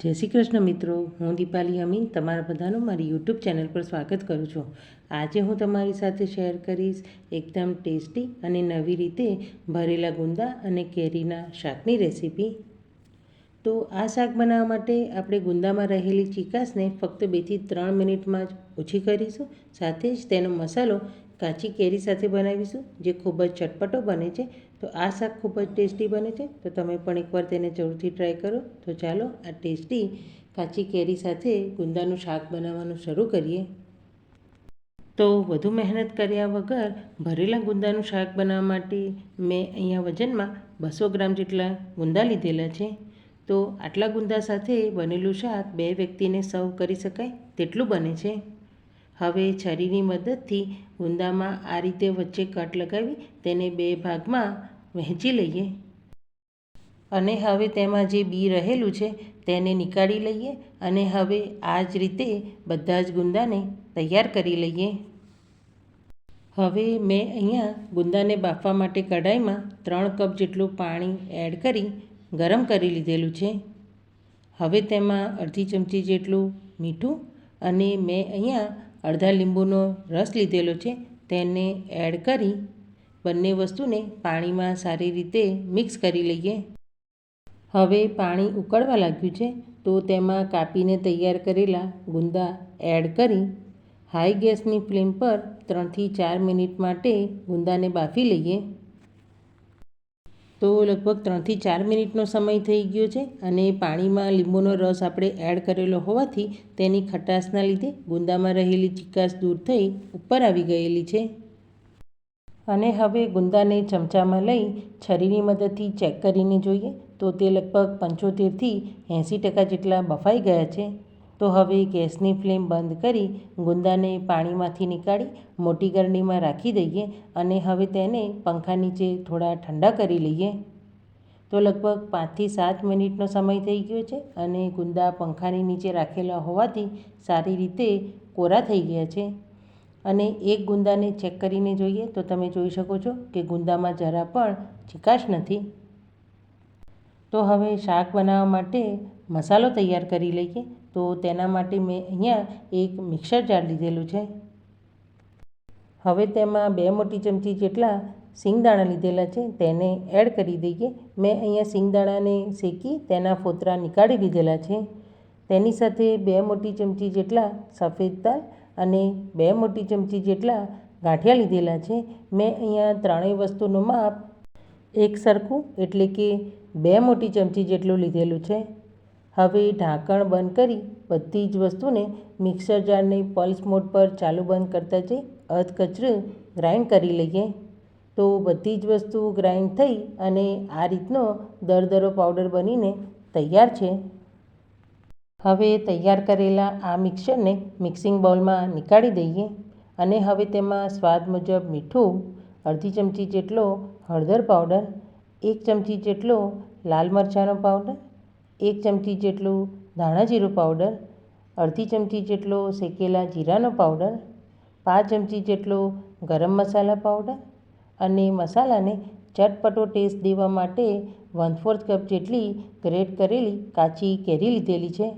જય શ્રી કૃષ્ણ મિત્રો, હું દીપાલી અમીન, તમારા બધાનું મારી યુટ્યુબ ચેનલ પર સ્વાગત કરું છું. આજે હું તમારી સાથે શેર કરીશ એકદમ ટેસ્ટી અને નવી રીતે ભરેલા ગુંદા અને કેરીના શાકની રેસીપી તો આ શાક બનાવવા માટે આપણે ગુંદામાં રહેલી ચીકાશને ફક્ત બેથી ત્રણ મિનિટમાં જ ઓછી કરીશું, સાથે જ તેનો મસાલો કાચી કેરી સાથે બનાવીશું, જે ખૂબ જ ચટપટો બને છે. તો આ શાક ખૂબ જ ટેસ્ટી બને છે. તો તમે પણ એકવાર તેને જરૂરથી ટ્રાય કરો. તો ચાલો, આ ટેસ્ટી કાચી કેરી સાથે ગુંદાનું શાક બનાવવાનું શરૂ કરીએ. તો વધુ મહેનત કર્યા વગર ભરેલા ગુંદાનું શાક બનાવવા માટે મેં અહીંયા વજનમાં બસો ગ્રામ જેટલા ગુંદા લીધેલા છે. તો આટલા ગુંદા સાથે બનેલું શાક બે વ્યક્તિને સર્વ કરી શકાય તેટલું બને છે. હવે છરીની મદદથી ગુંદામાં આ રીતે વચ્ચે કટ લગાવી તેને બે ભાગમાં વહેંચી લઈએ. અને હવે તેમાં જે બી રહેલું છે તેને નીકાળી લઈએ અને હવે આ જ રીતે બધા જ ગુંદાને તૈયાર કરી લઈએ. હવે મેં અહીંયા ગુંદાને બાફવા માટે કઢાઈમાં ત્રણ કપ જેટલું પાણી એડ કરી ગરમ કરી લીધેલું છે. હવે તેમાં અડધી ચમચી જેટલું મીઠું અને મેં અહીંયા અડધા લીંબુનો રસ લીધેલો છે, તેને એડ કરી બંને વસ્તુને પાણીમાં સારી રીતે મિક્સ કરી લઈએ. હવે પાણી ઉકળવા લાગ્યું છે, તો તેમાં કાપીને તૈયાર કરેલા ગુંદા એડ કરી હાઈ ગેસની ફ્લેમ પર ત્રણથી ચાર મિનિટ માટે ગુંદાને બાફી લઈએ. તો લગભગ ત્રણથી ચાર મિનિટનો સમય થઈ ગયો છે અને પાણીમાં લીંબુનો રસ આપણે એડ કરેલો હોવાથી તેની ખટાશના લીધે ગુંદામાં રહેલી ચીકાશ દૂર થઈ ઉપર આવી ગયેલી છે. અને હવે ગુંદાને ચમચામાં લઈ છરીની મદદથી ચેક કરીને જોઈએ તો તે લગભગ પંચોતેરથી એંસી ટકા જેટલા બફાઈ ગયા છે. તો હવે ગેસની ફ્લેમ બંધ કરી ગુંદાને પાણીમાંથી નીકાળી મોટી ગરણીમાં રાખી દઈએ અને હવે તેને પંખા નીચે થોડા ઠંડા કરી લઈએ. તો લગભગ પાંચથી સાત મિનિટનો સમય થઈ ગયો છે અને ગુંદા પંખાની નીચે રાખેલા હોવાથી સારી રીતે કોરા થઈ ગયા છે. અને એક ગુંદાને ચેક કરીને જોઈએ તો તમે જોઈ શકો છો કે ગુંદામાં જરા પણ ચિકાશ નથી. તો હવે શાક બનાવવા માટે મસાલો તૈયાર કરી લઈએ. તો તેના માટે મેં અહીંયા એક મિક્સર જાર લીધેલું છે. હવે તેમાં બે મોટી ચમચી જેટલા સિંગદાણા લીધેલા છે, તેને એડ કરી દઈએ. મેં અહીંયા સિંગદાણાને શેકી તેના ફોતરા નીકાળી લીધેલા છે. તેની સાથે બે મોટી ચમચી જેટલા સફેદ તલ અને બે મોટી ચમચી જેટલા ગાંઠિયા લીધેલા છે. મેં અહીંયા ત્રણેય વસ્તુનું માપ એક સરખું એટલે કે બે મોટી ચમચી જેટલું લીધેલું છે. હવે ઢાંકણ બંધ કરી બધી જ વસ્તુને મિક્સર જારને પલ્સ મોડ પર ચાલુ બંધ કરતા જઈ અધકચરું ગ્રાઇન્ડ કરી લઈએ. તો બધી જ વસ્તુ ગ્રાઇન્ડ થઈ અને આ રીતનો દરદરો પાવડર બનીને તૈયાર છે. હવે તૈયાર કરેલા આ મિક્સરને મિક્સિંગ બાઉલમાં નીકાળી દઈએ અને હવે તેમાં સ્વાદ મુજબ મીઠું, અડધી ચમચી જેટલો હળદર પાવડર, એક ચમચી જેટલો લાલ મરચાંનો પાવડર એક ચમચી જેટલું ધાણા જીરું પાવડર, અડધી ચમચી જેટલો શેકેલા જીરાનો પાવડર, પાંચ ચમચી જેટલો ગરમ મસાલા પાવડર અને મસાલાને ચટપટો ટેસ્ટ દેવા માટે વન ફોર્થ કપ જેટલી ગ્રેટ કરેલી કાચી કેરી લીધેલી છે.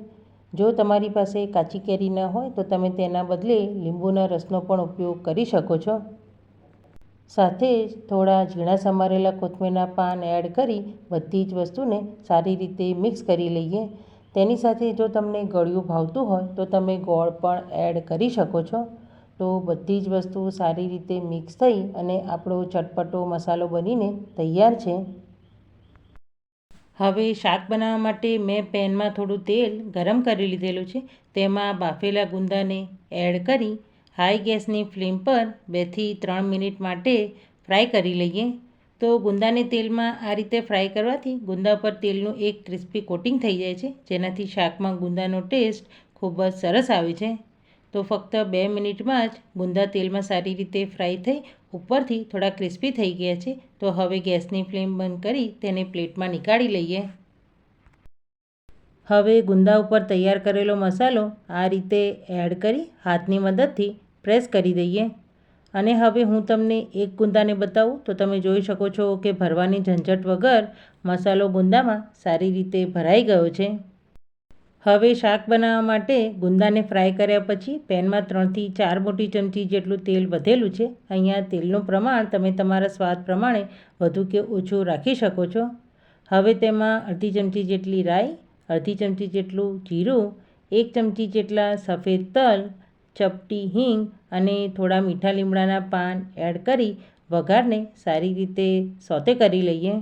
જો તમારી પાસે કાચી કેરી ન હોય તો તમે તેના બદલે લીંબુના રસનો પણ ઉપયોગ કરી શકો છો. સાથે જ થોડા ઝીણા સમારેલા કોથમીરના પાન એડ કરી બધી જ વસ્તુને સારી રીતે મિક્સ કરી લઈએ. તેની સાથે જો તમને ગળ્યું ભાવતું હોય તો તમે ગોળ પણ એડ કરી શકો છો. તો બધી જ વસ્તુ સારી રીતે મિક્સ થઈ અને આપણો ચટપટો મસાલો બનીને તૈયાર છે. હવે શાક બનાવવા માટે મેં પેનમાં થોડું તેલ ગરમ કરી લીધેલું છે. તેમાં બાફેલા ગુંદાને એડ કરી હાઈ ગેસની ફ્લેમ પર બેથી ત્રણ મિનિટ માટે ફ્રાય કરી લઈએ. તો ગુંદાને તેલમાં આ રીતે ફ્રાય કરવાથી ગુંદા પર તેલનું એક ક્રિસ્પી કોટિંગ થઈ જાય છે, જેનાથી શાકમાં ગુંદાનો ટેસ્ટ ખૂબ જ સરસ આવે છે. તો ફક્ત બે મિનિટમાં જ ગુંદા તેલમાં સારી રીતે ફ્રાય થઈ ઉપરથી થોડા ક્રિસ્પી થઈ ગયા છે. તો હવે ગેસની ફ્લેમ બંધ કરી તેને પ્લેટમાં નીકાળી લઈએ. હવે ગુંદા ઉપર તૈયાર કરેલો મસાલો આ રીતે એડ કરી હાથની મદદથી પ્રેસ કરી દઈએ. અને હવે હું તમને એક ગુંદાને બતાવું. તો તમે જોઈ શકો છો કે ભરવાની ઝંઝટ વગર મસાલો ગુંદામાં સારી રીતે ભરાઈ ગયો છે. હવે શાક બનાવવા માટે ગુંદાને ફ્રાય કર્યા પછી પેનમાં ત્રણથી ચાર મોટી ચમચી જેટલું તેલ વધેલું છે. અહીંયા તેલનું પ્રમાણ તમે તમારા સ્વાદ પ્રમાણે વધુ કે ઓછું રાખી શકો છો. હવે તેમાં અડધી ચમચી જેટલી રાઈ અડધી ચમચી જેટલું જીરું, એક ચમચી જેટલા સફેદ તલ, ચપટી હિંગ અને થોડા મીઠા લીમડાના પાન એડ કરી વઘારને સારી રીતે સોતે કરી લઈએ.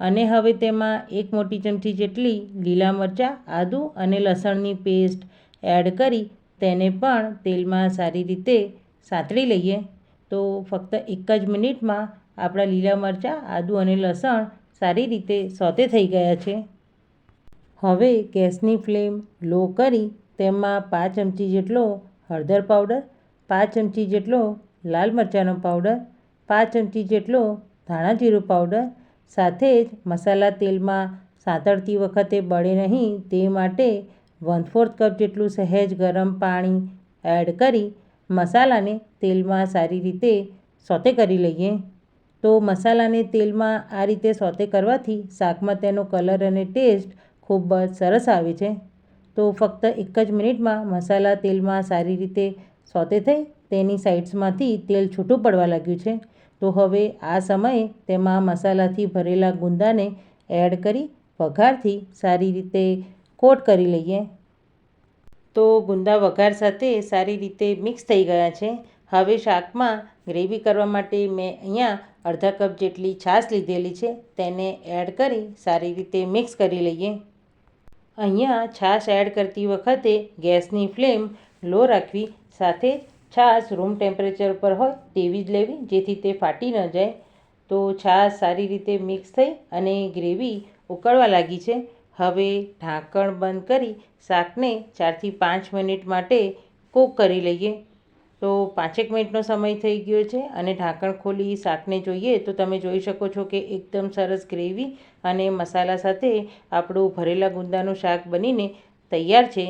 અને હવે તેમાં એક મોટી ચમચી જેટલી લીલા મરચાં, આદું અને લસણની પેસ્ટ એડ કરી તેને પણ તેલમાં સારી રીતે સાંતળી લઈએ. તો ફક્ત એક જ મિનિટમાં આપણા લીલા મરચાં, આદું અને લસણ સારી રીતે સોતે થઈ ગયા છે. હવે ગેસની ફ્લેમ લો કરી તેમાં પાંચ ચમચી જેટલો હળદર પાવડર, પાંચ ચમચી જેટલો લાલ મરચાંનો પાવડર, પાંચ ચમચી જેટલો ધાણા જીરું પાવડર સાથે જ મસાલા તેલમાં સાંતળતી વખતે બળે નહીં તે માટે વન ફોર્થ કપ જેટલું સહેજ ગરમ પાણી એડ કરી મસાલાને તેલમાં સારી રીતે સોતે કરી લઈએ. તો મસાલાને તેલમાં આ રીતે સોતે કરવાથી શાકમાં તેનો કલર અને ટેસ્ટ ખૂબ જ સરસ આવે છે. તો ફક્ત એક જ મિનિટમાં મસાલા તેલમાં સારી રીતે સોતે થઈ તેની સાઇડ્સમાંથી તેલ છૂટું પડવા લાગ્યું છે. તો હવે આ સમયે તેમાં મસાલાથી ભરેલા ગુંદાને એડ કરી વઘારથી સારી રીતે કોટ કરી લઈએ. તો ગુંદા વઘાર સાથે સારી રીતે મિક્સ થઈ ગયા છે. હવે શાકમાં ગ્રેવી કરવા માટે મેં અહીંયા અડધા કપ જેટલી છાશ લીધેલી છે. તેને એડ કરી સારી રીતે મિક્સ કરી લઈએ. અહીંયા છાશ એડ કરતી વખતે ગેસની ફ્લેમ લો રાખવી, સાથે છાશ રૂમ ટેમ્પરેચર પર હોય તેવી જ લેવી, જેથી તે ફાટી ન જાય. તો છાશ સારી રીતે મિક્સ થઈ અને ગ્રેવી ઉકળવા લાગી છે. હવે ઢાંકણ બંધ કરી શાકને ચારથી પાંચ મિનિટ માટે કૂક કરી લઈએ. તો પાંચેક મિનિટનો સમય થઈ ગયો છે અને ઢાંકણ ખોલી શાકને જોઈએ તો તમે જોઈ શકો છો કે એકદમ સરસ ગ્રેવી અને મસાલા સાથે આપણું ભરેલા ગુંદાનું શાક બનીને તૈયાર છે.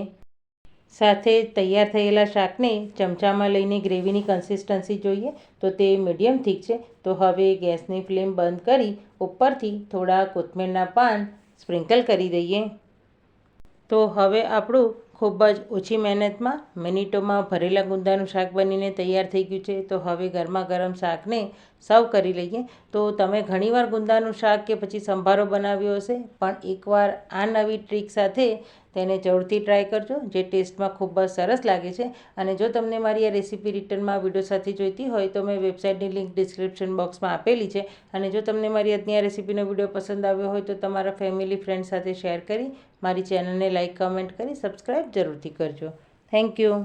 સાથે તૈયાર થયેલા શાકને ચમચામાં લઈને ગ્રેવીની કન્સિસ્ટન્સી જોઈએ તો તે મીડિયમ થીક છે. તો હવે ગેસની ફ્લેમ બંધ કરી ઉપરથી થોડા કોથમીરના પાન સ્પ્રિંકલ કરી દઈએ. તો હવે આપણું ખૂબ જ ઓછી મહેનતમાં મિનિટોમાં ભરેલા ગુંદાનું શાક બનીને તૈયાર થઈ ગયું છે. તો હવે ગરમા ગરમ શાકને સર્વ કરી લઈએ. તો તમે ઘણીવાર ગુંદાનું શાક કે પછી સંભારો બનાવ્યો હશે, પણ એકવાર આ નવી ટ્રીક સાથે તેને જરૂરથી ટ્રાય કરજો, જે ટેસ્ટમાં ખૂબ જ સરસ લાગે છે. અને જો તમને મારી આ રેસીપી રિટર્નમાં વીડિયો સાથે જોઈતી હોય તો મેં વેબસાઇટની લિંક ડિસ્ક્રિપ્શન બોક્સમાં આપેલી છે. અને જો તમને મારી આજની આ રેસીપીનો વીડિયો પસંદ આવ્યો હોય તો તમારા ફેમિલી ફ્રેન્ડ સાથે શેર કરી, મારી ચેનલને લાઇક કમેન્ટ કરી સબસ્ક્રાઈબ જરૂરથી કરજો. Thank you